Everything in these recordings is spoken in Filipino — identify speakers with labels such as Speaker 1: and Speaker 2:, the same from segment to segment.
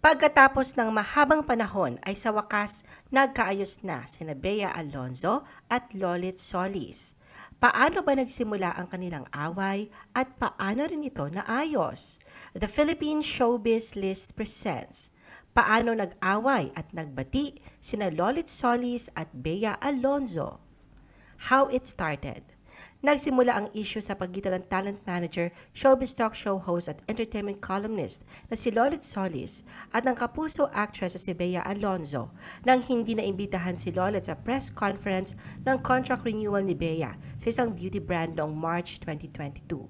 Speaker 1: Pagkatapos ng mahabang panahon ay sa wakas nagkaayos na sina Bea Alonzo at Lolit Solis. Paano ba nagsimula ang kanilang away at paano rin ito naayos? The Philippine Showbiz List presents Paano nag-away at nagbati sina Lolit Solis at Bea Alonzo? How it started. Nagsimula ang issue sa pagitan ng talent manager, showbiz talk show host at entertainment columnist na si Lolit Solis at ng kapuso actress si Bea Alonzo nang hindi na imbitahan si Lolit sa press conference ng contract renewal ni Bea sa isang beauty brand noong March 2022.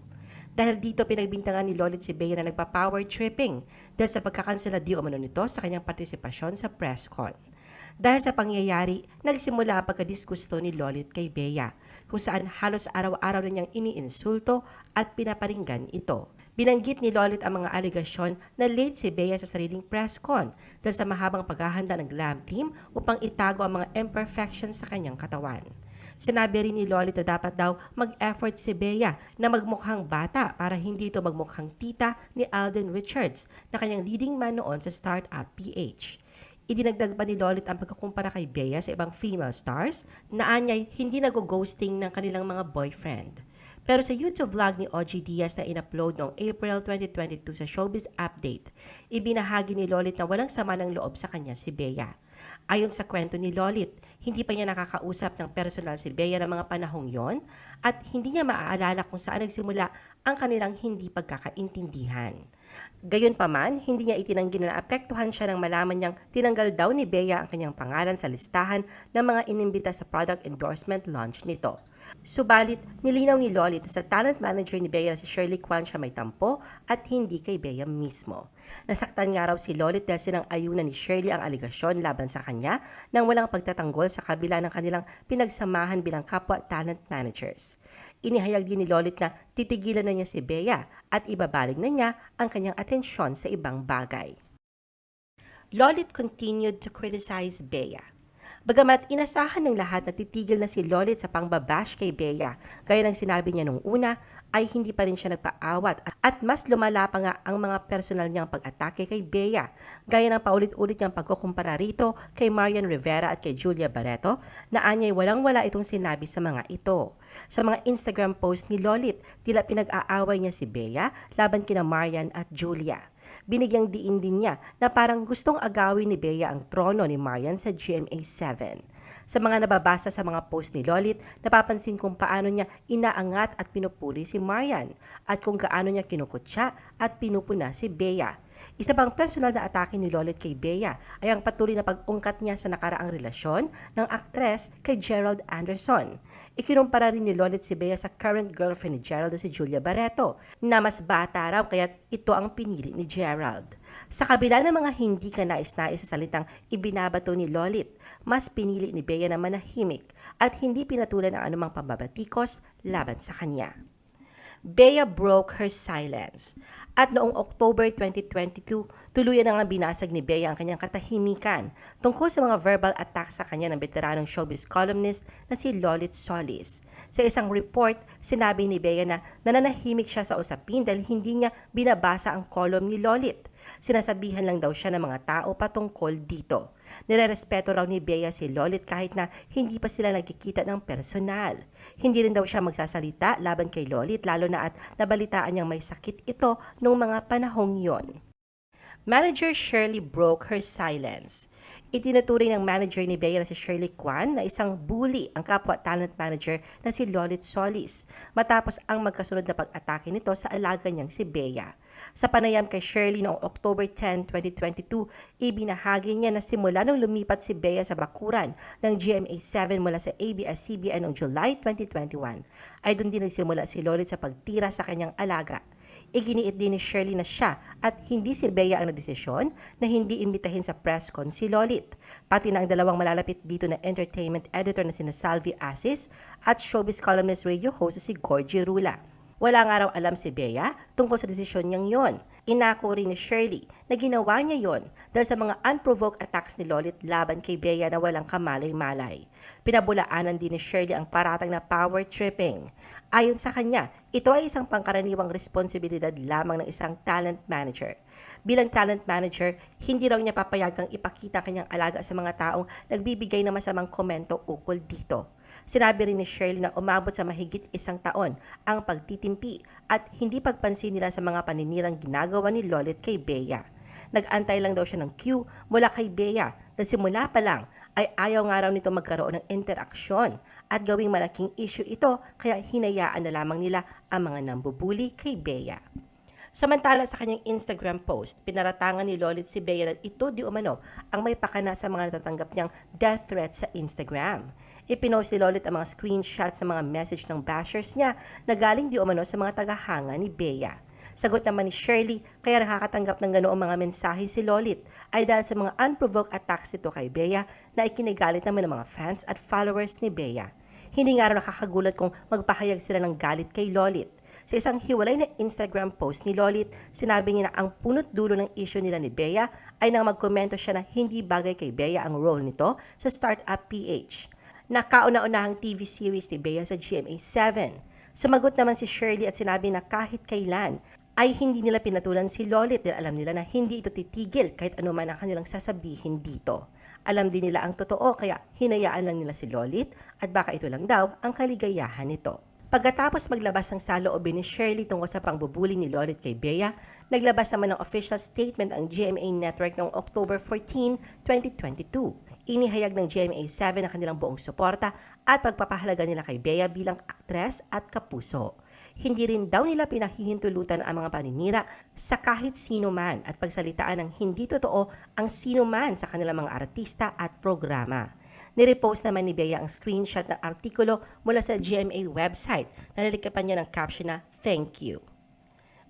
Speaker 1: Dahil dito pinagbintangan ni Lolit si Bea na nagpa-power tripping dahil sa pagkakansela di umano nito sa kanyang partisipasyon sa press con. Dahil sa pangyayari, nagsimula ang pagkadisgusto ni Lolit kay Bea, kung saan halos araw-araw na niyang iniinsulto at pinaparinggan ito. Binanggit ni Lolit ang mga aligasyon na late si Bea sa sariling press con dahil sa mahabang paghahanda ng glam team upang itago ang mga imperfections sa kanyang katawan. Sinabi rin ni Lolit na dapat daw mag-effort si Bea na magmukhang bata para hindi ito magmukhang tita ni Alden Richards na kanyang leading man noon sa Startup PH. Idinagdag pa ni Lolit ang pagkukumpara kay Bea sa ibang female stars na anyay hindi nag-ghosting ng kanilang mga boyfriend. Pero sa YouTube vlog ni OG Diaz na in-upload noong April 2022 sa Showbiz Update, ibinahagi ni Lolit na walang sama ng loob sa kanya si Bea. Ayon sa kwento ni Lolit, hindi pa niya nakakausap ng personal si Bea ng mga panahong yon at hindi niya maaalala kung saan nagsimula ang kanilang hindi pagkakaintindihan. Gayunpaman, hindi niya itinanggi na naapektuhan siya nang malaman niyang tinanggal daw ni Bea ang kanyang pangalan sa listahan ng mga inimbita sa product endorsement launch nito. Subalit, nilinaw ni Lolit sa talent manager ni Bea na si Shirley Kwan siya may tampo at hindi kay Bea mismo. Nasaktan nga raw si Lolit dahil sinang ayunan ni Shirley ang aligasyon laban sa kanya nang walang pagtatanggol sa kabila ng kanilang pinagsamahan bilang kapwa talent managers. Inihayag din ni Lolit na titigilan na niya si Bea at ibabaling na niya ang kanyang atensyon sa ibang bagay. Lolit continued to criticize Bea. Bagamat inasahan ng lahat na titigil na si Lolit sa pangbabash kay Bea, gaya ng sinabi niya nung una, ay hindi pa rin siya nagpaawat at mas lumala pa nga ang mga personal niyang pag-atake kay Bea, gaya ng paulit-ulit niyang pagkukumpara rito kay Marian Rivera at kay Julia Barreto na anyay walang-wala itong sinabi sa mga ito. Sa mga Instagram post ni Lolit, tila pinag-aaway niya si Bea laban kina Marian at Julia. Binigyang diin din niya na parang gustong agawin ni Bea ang trono ni Marian sa GMA7. Sa mga nababasa sa mga post ni Lolit, napapansin kung paano niya inaangat at pinupuri si Marian at kung gaano niya kinukutya at pinupuna si Bea. Isa pang personal na atake ni Lolit kay Bea ay ang patuloy na pag-ungkat niya sa nakaraang relasyon ng aktres kay Gerald Anderson. Ikinumpara rin ni Lolit si Bea sa current girlfriend ni Gerald na si Julia Barreto na mas bata raw kaya't ito ang pinili ni Gerald. Sa kabila ng mga hindi ka nais-nais sa salitang ibinabato ni Lolit, mas pinili ni Bea na manahimik at hindi pinatulan ang anumang pambabatikos laban sa kanya. Bea broke her silence. At noong October 2022, tuluyan na nga binasag ni Bea ang kanyang katahimikan tungkol sa mga verbal attacks sa kanya ng veteranong showbiz columnist na si Lolit Solis. Sa isang report, sinabi ni Bea na nananahimik siya sa usapin dahil hindi niya binabasa ang column ni Lolit. Sinasabihan lang daw siya ng mga tao patungkol dito. Nirerespeto raw ni Bea si Lolit kahit na hindi pa sila nagkikita ng personal. Hindi rin daw siya magsasalita laban kay Lolit lalo na at nabalitaan niyang may sakit ito noong mga panahong yon. Manager Shirley broke her silence. Itinuturing ng manager ni Bea na si Shirley Kwan na isang bully ang kapwa talent manager na si Lolit Solis matapos ang magkasunod na pag-atake nito sa alaga niyang si Bea. Sa panayam kay Shirley noong October 10, 2022, ibinahagi niya na simula nung lumipat si Bea sa bakuran ng GMA7 mula sa ABS-CBN noong July 2021, ay doon din nagsimula si Lolit sa pagtira sa kanyang alaga. Iginiit din ni Shirley na siya at hindi si Bea ang nagdesisyon na hindi imbitahin sa press con si Lolit. Pati na ang dalawang malalapit dito na entertainment editor na sina Salvi Asis at showbiz columnist radio host si Gorgie Rula. Wala nga raw alam si Bea tungkol sa desisyon niyang yon. Inako rin ni Shirley na ginawa niya yon dahil sa mga unprovoked attacks ni Lolit laban kay Bea na walang kamalay-malay. Pinabulaanan din ni Shirley ang paratang na power tripping. Ayon sa kanya, ito ay isang pangkaraniwang responsibilidad lamang ng isang talent manager. Bilang talent manager, hindi raw niya papayagang ipakita ang kanyang alaga sa mga taong nagbibigay ng masamang komento ukol dito. Sinabi rin ni Shirley na umabot sa mahigit isang taon ang pagtitimpi at hindi pagpansin nila sa mga paninirang ginagawa ni Lolit kay Bea. Nag-antay lang daw siya ng cue mula kay Bea na simula pa lang ay ayaw nga raw nito magkaroon ng interaksyon at gawing malaking issue ito kaya hinayaan na lamang nila ang mga nambubuli kay Bea. Samantala sa kanyang Instagram post, pinaratangan ni Lolit si Bea na ito di umano ang may pakana sa mga natatanggap niyang death threats sa Instagram. Ipinost ni Lolit ang mga screenshots sa mga message ng bashers niya na galing di umano sa mga tagahanga ni Bea. Sagot naman ni Shirley, kaya nakakatanggap ng ganoong mga mensahe si Lolit ay dahil sa mga unprovoked attacks nito kay Bea na ikinigalit naman ng mga fans at followers ni Bea. Hindi nga raw nakakagulat kung magpahayag sila ng galit kay Lolit. Sa isang hiwalay na Instagram post ni Lolit, sinabi niya na ang punot dulo ng issue nila ni Bea ay nang magkomento siya na hindi bagay kay Bea ang role nito sa Startup PH. Nakauna-unahang TV series ni Bea sa GMA7. Sumagot naman si Shirley at sinabi na kahit kailan ay hindi nila pinatulan si Lolit dahil alam nila na hindi ito titigil kahit ano man ang kanilang sasabihin dito. Alam din nila ang totoo kaya hinayaan lang nila si Lolit at baka ito lang daw ang kaligayahan nito. Pagkatapos maglabas ng saloobin ni Shirley tungkol sa pangbubuli ni Lolit kay Bea, naglabas naman ng official statement ang GMA Network noong October 14, 2022. Inihayag ng GMA7 ang kanilang buong suporta at pagpapahalaga nila kay Bea bilang aktres at kapuso. Hindi rin daw nila pinahihintulutan ang mga paninira sa kahit sino man at pagsalitaan ng hindi totoo ang sino man sa kanilang mga artista at programa. Nirepost naman ni Bea ang screenshot ng artikulo mula sa GMA website na nalikapan niya ng caption na Thank you.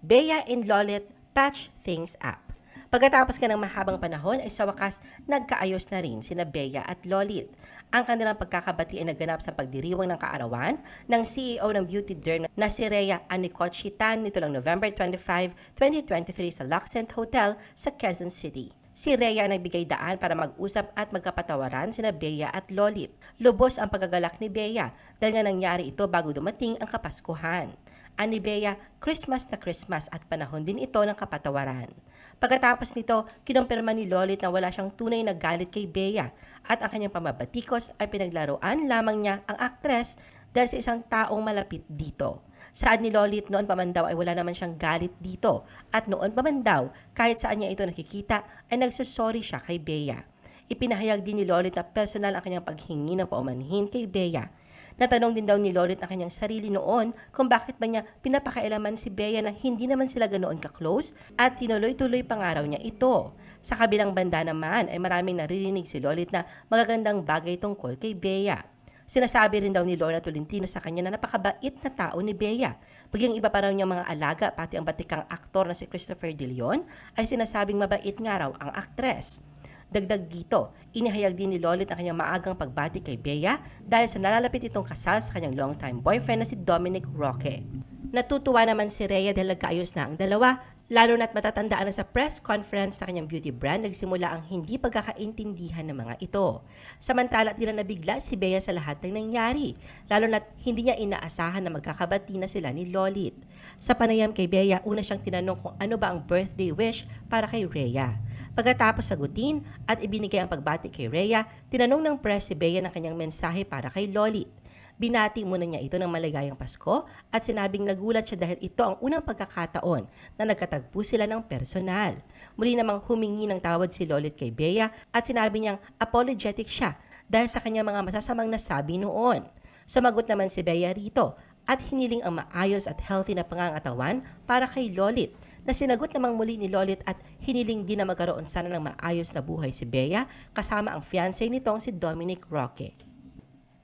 Speaker 1: Bea and Lolit patch things up. Pagkatapos ka ng mahabang panahon ay sa wakas nagkaayos na rin sina Bea at Lolit. Ang kanilang pagkakabati ay naganap sa pagdiriwang ng kaarawan ng CEO ng beauty derm na si Rhea Anicochitan nito lang November 25, 2023 sa Luxent Hotel sa Quezon City. Si Rhea ang nagbigay daan para mag-usap at magkapatawaran sina Bea at Lolit. Lubos ang pagagalak ni Bea dahil nga nangyari ito bago dumating ang Kapaskuhan. Ani Bea, Christmas na Christmas at panahon din ito ng kapatawaran. Pagkatapos nito, kinumpirma ni Lolit na wala siyang tunay na galit kay Bea at ang kanyang pamabatikos ay pinaglaruan lamang niya ang aktres dahil sa isang taong malapit dito. Saad ni Lolit noon pa man daw ay wala naman siyang galit dito at noon pa man daw kahit saan niya ito nakikita ay nagsusorry siya kay Bea. Ipinahayag din ni Lolit na personal ang kanyang paghingi ng paumanhin kay Bea. Natanong din daw ni Lolit ang kanyang sarili noon kung bakit ba niya pinapakailaman si Bea na hindi naman sila ganoon ka-close at tinuloy-tuloy pangaraw niya ito. Sa kabilang banda naman ay maraming naririnig si Lolit na magagandang bagay tungkol kay Bea. Sinasabi rin daw ni Lorna Tolentino sa kanya na napakabait na tao ni Bea. Bagyang iba pa raw niyang mga alaga, pati ang batikang aktor na si Christopher De Leon, ay sinasabing mabait nga raw ang aktres. Dagdag dito, inihayag din ni Lolit ang kanyang maagang pagbati kay Bea dahil sa nalalapit itong kasal sa kanyang longtime boyfriend na si Dominic Roque. Natutuwa naman si Rhea dahil nagkaayos na ang dalawa, lalo na't matatandaan na sa press conference sa kanyang beauty brand nagsimula ang hindi pagkakaintindihan ng mga ito. Samantala, tila nabigla si Bea sa lahat ng nangyari, lalo na't hindi niya inaasahan na magkakabati na sila ni Lolit. Sa panayam kay Bea, una siyang tinanong kung ano ba ang birthday wish para kay Rhea. Pagkatapos sagutin at ibinigay ang pagbati kay Rhea, tinanong ng press si Bea ng kanyang mensahe para kay Lolit. Binati muna niya ito ng maligayang Pasko at sinabing nagulat siya dahil ito ang unang pagkakataon na nagkatagpo sila ng personal. Muli namang humingi ng tawad si Lolit kay Bea at sinabi niyang apologetic siya dahil sa kanyang mga masasamang nasabi noon. Sumagot naman si Bea rito at hiniling ang maayos at healthy na pangangatawan para kay Lolit na sinagot namang muli ni Lolit at hiniling din na magkaroon sana ng maayos na buhay si Bea kasama ang fiancé nitong si Dominic Roque.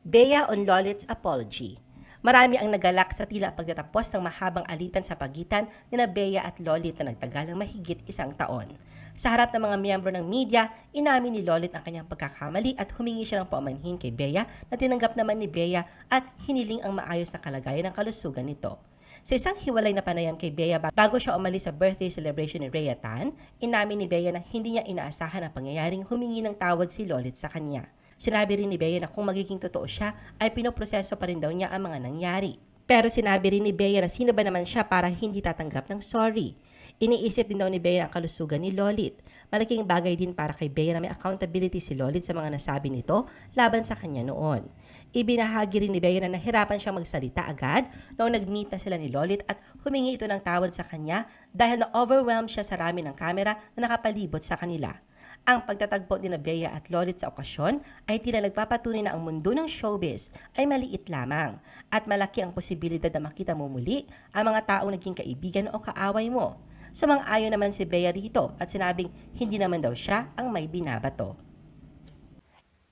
Speaker 1: Bea on Lolit's apology. Marami ang nagalak sa tila pagtatapos ng mahabang alitan sa pagitan ni na Bea at Lolit na nagtagal ng mahigit isang taon. Sa harap ng mga miyembro ng media, inamin ni Lolit ang kanyang pagkakamali at humingi siya ng paumanhin kay Bea na tinanggap naman ni Bea at hiniling ang maayos na kalagayan ng kalusugan nito. Sa isang hiwalay na panayam kay Bea bago siya umalis sa birthday celebration ni Rhea Tan, inamin ni Bea na hindi niya inaasahan ang pangyayaring humingi ng tawad si Lolit sa kanya. Sinabi rin ni Bea na kung magiging totoo siya ay pinoproseso pa rin daw niya ang mga nangyari. Pero sinabi rin ni Bea na sino ba naman siya para hindi tatanggap ng sorry. Iniisip din daw ni Bea ang kalusugan ni Lolit. Malaking bagay din para kay Bea na may accountability si Lolit sa mga nasabi nito laban sa kanya noon. Ibinahagi rin ni Bea na nahirapan siyang magsalita agad noong nag-meet na sila ni Lolit at humingi ito ng tawad sa kanya dahil na-overwhelmed siya sa rami ng kamera na nakapalibot sa kanila. Ang pagtatagpo ni na at Lolit sa okasyon ay tila nagpapatunay na ang mundo ng showbiz ay maliit lamang at malaki ang posibilidad na makita mo muli ang mga taong naging kaibigan o kaaway mo. Sumang-ayon naman si Bea rito at sinabing hindi naman daw siya ang may binabato.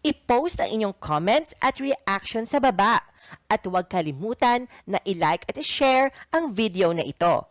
Speaker 2: I-post ang inyong comments at reaction sa baba. At huwag kalimutan na i-like at i-share ang video na ito.